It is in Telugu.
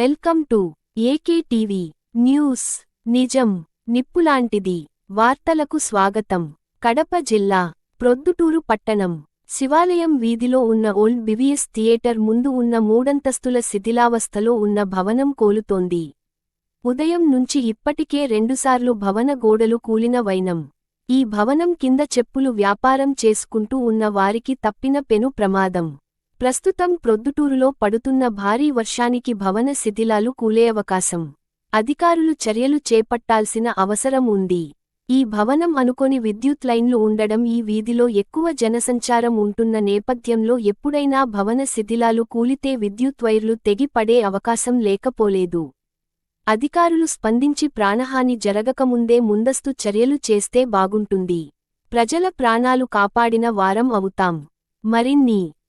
Welcome to AK TV news. నిజం నిప్పులాంటిది. వార్తలకు స్వాగతం. కడప జిల్లా ప్రొద్దుటూరు పట్టణం. శివాలయం వీధిలో ఉన్న ఓల్డ్ బివిఎస్ థియేటర్ ముందు ఉన్న మూడంతస్తుల శిథిలావస్థలో ఉన్న భవనం కోలుతోంది. ఉదయం నుంచి ఇప్పటికే రెండుసార్లు భవన గోడలు కూలిన వైనం. ఈ భవనం కింద చెప్పులు వ్యాపారం చేసుకుంటూ ఉన్న వారికి తప్పిన పెను ప్రమాదం. ప్రస్తుతం ప్రొద్దుటూరులో పడుతున్న భారీ వర్షానికి భవన శిథిలాలు కూలే అవకాశం అధికారులు చర్యలు చేపట్టాల్సిన అవసరం ఉంది. ఈ భవనం అనుకొని విద్యుత్ లైన్లు ఉండడం ఈ వీధిలో ఎక్కువ జనసంచారం ఉంటున్న నేపథ్యంలో ఎప్పుడైనా భవన శిథిలాలు కూలితే విద్యుత్ వైర్లు తెగి పడే అవకాశం లేకపోలేదు. అధికారులు స్పందించి ప్రాణహాని జరగకముందే ముందస్తు చర్యలు చేస్తే బాగుంటుంది. ప్రజల ప్రాణాలు కాపాడిన వారం అవుతాం. మరిన్ని